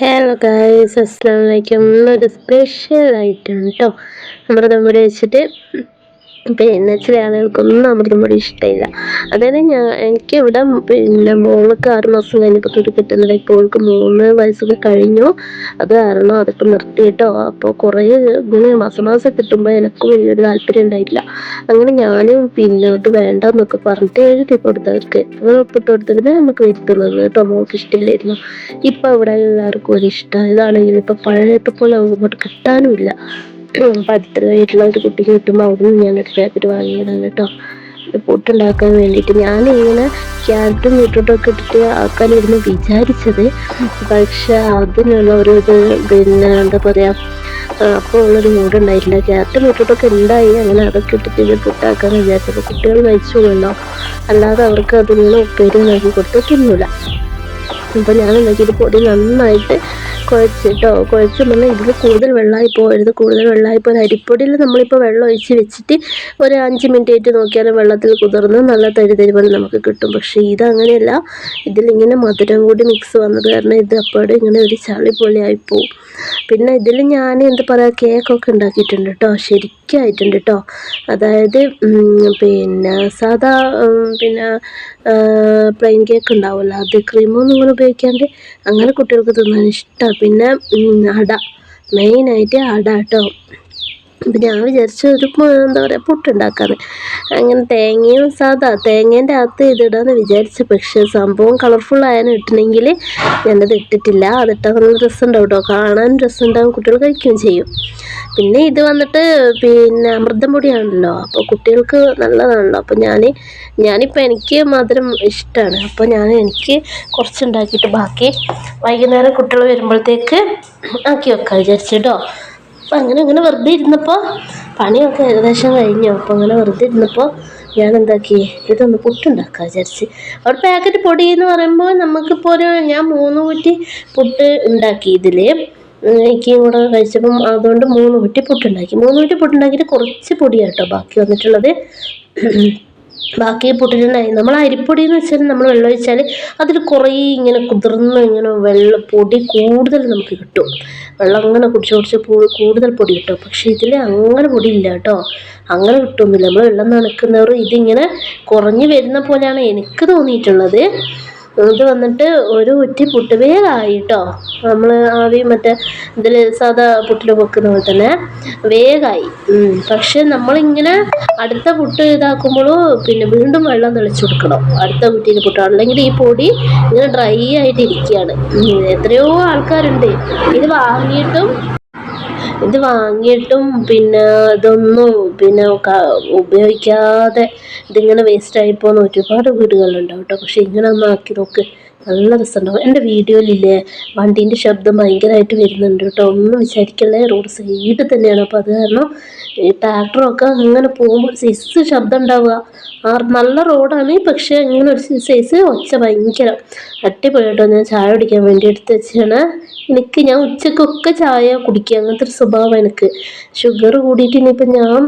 Hello guys അസ്സാം വലൈക്കും ഒരു സ്പെഷ്യൽ ഐറ്റം കേട്ടോ നമ്മുടെ തമ്മിൽ വെച്ചിട്ട് പിന്നെ ചില ആളുകൾക്കൊന്നും അമൃതം പൊടി ഇഷ്ടമില്ല. അതായത് ഞാൻ എനിക്ക് ഇവിടെ പിന്നെ മോൾക്ക് ആറ് മാസം കഴിഞ്ഞപ്പോൾ തൊട്ട് കിട്ടുന്നില്ല ഇപ്പോൾ അവൾക്ക് മൂന്ന് വയസ്സൊക്കെ കഴിഞ്ഞു. അത് കാരണം അതൊക്കെ നിർത്തി കേട്ടോ. അപ്പോൾ കുറേ ഇങ്ങനെ മാസം മാസം കിട്ടുമ്പോൾ എനിക്ക് വലിയൊരു താല്പര്യം ഉണ്ടായിട്ടില്ല. അങ്ങനെ ഞാനും പിന്നെ അത് വേണ്ടെന്നൊക്കെ പറഞ്ഞിട്ട് എഴുതി കൊടുത്തവർക്ക്. ഒപ്പിട്ട് കൊടുത്തിട്ട് നമുക്ക് വരുത്തുന്നത് കേട്ടോ മോൾക്ക് ഇഷ്ടമില്ലായിരുന്നു. ഇപ്പം ഇവിടെ എല്ലാവർക്കും ഒരു ഇഷ്ടം. ഇതാണെങ്കിൽ ഇപ്പം പഴയത്തെ പോലെ അങ്ങോട്ട് കിട്ടാനുമില്ല. അപ്പം അടുത്ത വീട്ടിലെ ഒരു കുട്ടിക്ക് കിട്ടുമ്പോൾ അവിടെ നിന്ന് ഞാനൊരു പാക്കറ്റ് വാങ്ങിയതാണ് കേട്ടോ പൊട്ടുണ്ടാക്കാൻ വേണ്ടിയിട്ട്. ഞാനിങ്ങനെ ക്യാരറ്റും ബീട്രൂട്ടും ഒക്കെ ഇട്ടിട്ട് ആക്കാനിരുന്ന് വിചാരിച്ചത് പക്ഷെ അതിനുള്ള ഒരു ഇത് പിന്നെ എന്താ പറയുക അപ്പോൾ ഉള്ളൊരു മൂഡ് ഉണ്ടായിട്ടില്ല. ക്യാരറ്റും ബീട്രൂട്ടൊക്കെ ഉണ്ടായി അങ്ങനെ അതൊക്കെ ഇട്ടിട്ട് ഇത് പുട്ടാക്കാൻ വിചാരിച്ചപ്പോൾ കുട്ടികൾ കഴിച്ചോളല്ലോ അല്ലാതെ അവർക്ക് അതിനുള്ള ഉപ്പേരി നൽകി കൊടുത്ത് തിന്നൂല അപ്പോൾ ഞങ്ങൾ ഉണ്ടാക്കിയത് പൊടി നന്നായിട്ട് കുഴച്ചിട്ടോ കുഴച്ച് പറഞ്ഞാൽ ഇതിൽ കൂടുതൽ വെള്ളമായി പോകരുത് കൂടുതൽ വെള്ളമായി പോയത് അരിപ്പൊടിയിൽ നമ്മളിപ്പോൾ വെള്ളം ഒഴിച്ച് വെച്ചിട്ട് ഒരു അഞ്ച് മിനിറ്റ് ആയിട്ട് നോക്കിയാലും വെള്ളത്തിൽ കുതിർന്ന് നല്ല തരി പോലെ നമുക്ക് കിട്ടും. പക്ഷേ ഇതങ്ങനെയല്ല. ഇതിലിങ്ങനെ മധുരം കൂടി മിക്സ് വന്നത് കാരണം ഇത് അപ്പോഴും ഇങ്ങനെ ഒരു ചളി പോലെ ആയിപ്പോവും പിന്നെ ഇതിൽ ഞാൻ എന്താ പറയുക കേക്കൊക്കെ ഉണ്ടാക്കിയിട്ടുണ്ട് കേട്ടോ ശരിക്കായിട്ടുണ്ട് കേട്ടോ. അതായത് പിന്നെ സാധാ പിന്നെ പ്ലെയിൻ കേക്ക് ഉണ്ടാവുമല്ലോ അത് ക്രീമൊന്നും ഇങ്ങനെ ഉപയോഗിക്കാണ്ട് അങ്ങനെ കുട്ടികൾക്ക് തിന്നാൻ ഇഷ്ടമാണ് പിന്നെ അട മെയിനായിട്ട് അട കേട്ടോ അപ്പം ഞാൻ വിചാരിച്ചു ഒരു എന്താ പറയുക പുട്ടുണ്ടാക്കാന്ന്. അങ്ങനെ തേങ്ങയും സാധാ തേങ്ങേന്റെ അകത്ത് ഇതിടാന്ന് വിചാരിച്ചു. പക്ഷേ സംഭവം കളർഫുൾ ആയാലും ഇട്ടണമെങ്കിൽ ഞാനത് ഇട്ടിട്ടില്ല. അതിട്ടാൽ നല്ല രസമുണ്ടാവും കേട്ടോ കാണാൻ രസമുണ്ടാവും. കുട്ടികൾ കഴിക്കുകയും ചെയ്യും. പിന്നെ ഇത് വന്നിട്ട് പിന്നെ അമൃതം പൊടിയാണല്ലോ. അപ്പോൾ കുട്ടികൾക്ക് നല്ലതാണല്ലോ. അപ്പോൾ ഞാൻ ഞാനിപ്പോൾ എനിക്ക് മധുരം ഇഷ്ടമാണ് അപ്പോൾ ഞാൻ എനിക്ക് കുറച്ചുണ്ടാക്കിയിട്ട് ബാക്കി വൈകുന്നേരം കുട്ടികൾ വരുമ്പോഴത്തേക്ക് ആക്കി വെക്കാം വിചാരിച്ചു കേട്ടോ അപ്പം അങ്ങനെ അങ്ങനെ വെറുതെ ഇരുന്നപ്പോൾ പണിയൊക്കെ ഏകദേശം കഴിഞ്ഞു. അപ്പോൾ അങ്ങനെ വെറുതെ ഇരുന്നപ്പോൾ ഞാൻ എന്താക്കി ഇതൊന്ന് പുട്ടുണ്ടാക്കുക വിചാരിച്ച്. അവിടെ പാക്കറ്റ് പൊടി എന്ന് പറയുമ്പോൾ നമുക്കിപ്പോൾ ഒരു ഞാൻ മൂന്ന് കുറ്റി പുട്ട് ഉണ്ടാക്കി. ഇതിൽ എനിക്ക് കൂടെ കഴിച്ചപ്പം അതുകൊണ്ട് മൂന്ന് കുറ്റി പുട്ടുണ്ടാക്കി. മൂന്ന് കുറ്റി പുട്ടുണ്ടാക്കിയിട്ട് കുറച്ച് പൊടിയാട്ടോ ബാക്കി വന്നിട്ടുള്ളത്. ബാക്കി പൊട്ടിട്ടുണ്ടായി. നമ്മൾ അരിപ്പൊടി എന്ന് വെച്ചാൽ നമ്മൾ വെള്ളം ഒഴിച്ചാൽ അതിൽ കുറേ ഇങ്ങനെ കുതിർന്ന് ഇങ്ങനെ വെള്ള പൊടി കൂടുതൽ നമുക്ക് കിട്ടും. വെള്ളം അങ്ങനെ കുടിച്ച് കുടിച്ച് കൂടുതൽ പൊടി കിട്ടും. പക്ഷേ ഇതിൽ അങ്ങനെ പൊടി ഇല്ല കേട്ടോ അങ്ങനെ കിട്ടുന്നില്ല നമ്മൾ വെള്ളം നനക്കുന്നവർ ഇതിങ്ങനെ കുറഞ്ഞു വരുന്ന പോലെയാണ് എനിക്ക് തോന്നിയിട്ടുള്ളത്. ഇത് വന്നിട്ട് ഒരു കുറ്റി പുട്ട് വേഗമായി കേട്ടോ നമ്മൾ ആദ്യം മറ്റേ ഇതിൽ സാധാ പുട്ടിൽ വെക്കുന്ന പോലെ തന്നെ വേഗമായി പക്ഷെ നമ്മളിങ്ങനെ അടുത്ത പുട്ട് ഇതാക്കുമ്പോഴും പിന്നെ വീണ്ടും വെള്ളം തെളിച്ചു കൊടുക്കണം. അടുത്ത കുറ്റിയിൽ പുട്ടാണ് അല്ലെങ്കിൽ ഈ പൊടി ഇങ്ങനെ ഡ്രൈ ആയിട്ട് ഇരിക്കുകയാണ്. എത്രയോ ആൾക്കാരുണ്ട്. ഇത് വാങ്ങിയിട്ടും ഇത് വാങ്ങിയിട്ടും പിന്നെ ഇതൊന്നും പിന്നെ ഉപയോഗിക്കാതെ ഇതിങ്ങനെ വേസ്റ്റായി പോകുന്ന ഒരുപാട് വീടുകളുണ്ടാവും കേട്ടോ. പക്ഷെ ഇങ്ങനെ ഒന്ന് ആക്കി നോക്ക്. നല്ല രസമുണ്ടാവും എന്റെ വീഡിയോയിലില്ലേ വണ്ടീന്റെ ശബ്ദം ഭയങ്കരമായിട്ട് വരുന്നുണ്ട് കേട്ടോ. ഒന്നും വിചാരിക്കല്ലേ റോഡ് സൈഡ് തന്നെയാണ്. അപ്പോൾ അത് കാരണം ഈ ട്രാക്ടറൊക്കെ അങ്ങനെ പോകുമ്പോൾ സൈസ് ശബ്ദം ഉണ്ടാവുക. ആ നല്ല റോഡാണ് പക്ഷേ അങ്ങനെ ഒരു സൈസ് ഒച്ച ഭയങ്കര. അടിപൊളി കേട്ടോ ഞാൻ ചായ കുടിക്കാൻ വേണ്ടി എടുത്ത് വെച്ചാണ്. എനിക്ക് ഞാൻ ഉച്ചക്കൊക്കെ ചായ കുടിക്കുക. അങ്ങനത്തെ ഒരു സ്വഭാവം എനിക്ക്. ഷുഗർ കൂടിയിട്ട് ഇനിയിപ്പോൾ ഞാൻ